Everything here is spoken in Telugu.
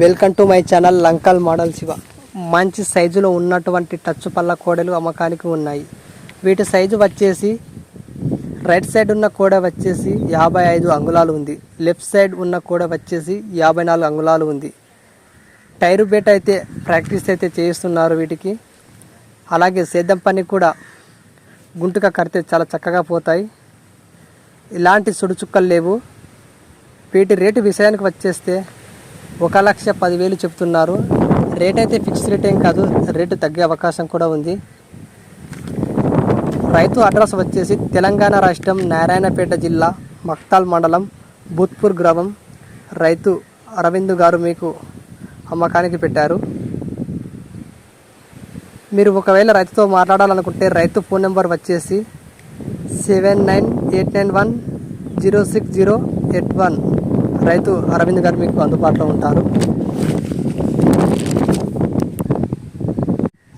Welcome to my channel Lankal model Shiva. మంచి సైజులో ఉన్నటువంటి టచ్ పళ్ళ కోడలు అమ్మకానికి ఉన్నాయి. వీటి సైజు వచ్చేసి రైట్ సైడ్ ఉన్న కోడ వచ్చేసి యాభై ఐదు అంగుళాలు ఉంది. లెఫ్ట్ సైడ్ ఉన్న కోడ వచ్చేసి యాభై నాలుగు అంగుళాలు ఉంది. టైరు బేట అయితే ప్రాక్టీస్ అయితే చేయిస్తున్నారు వీటికి. అలాగే సేద్యం పని కూడా గుంటుగా కడితే చాలా చక్కగా పోతాయి. ఇలాంటి సుడుచుక్కలు లేవు. వీటి రేటు విషయానికి వచ్చేస్తే ఒక లక్ష పదివేలు చెప్తున్నారు. రేట్ అయితే ఫిక్స్ రేట్ ఏం కాదు. రేటు తగ్గే అవకాశం కూడా ఉంది. రైతు అడ్రస్ వచ్చేసి తెలంగాణ రాష్ట్రం నారాయణపేట జిల్లా మక్తాల్ మండలం భూత్పూర్ గ్రామం. రైతు అరవింద్ గారు మీకు అమ్మకానికి పెట్టారు. మీరు ఒకవేళ రైతుతో మాట్లాడాలనుకుంటే రైతు ఫోన్ నెంబర్ వచ్చేసి seven nine eight nine one zero six zero eight one. రైతు అరవింద్ గారు మీకు అందుబాటులో ఉంటారు.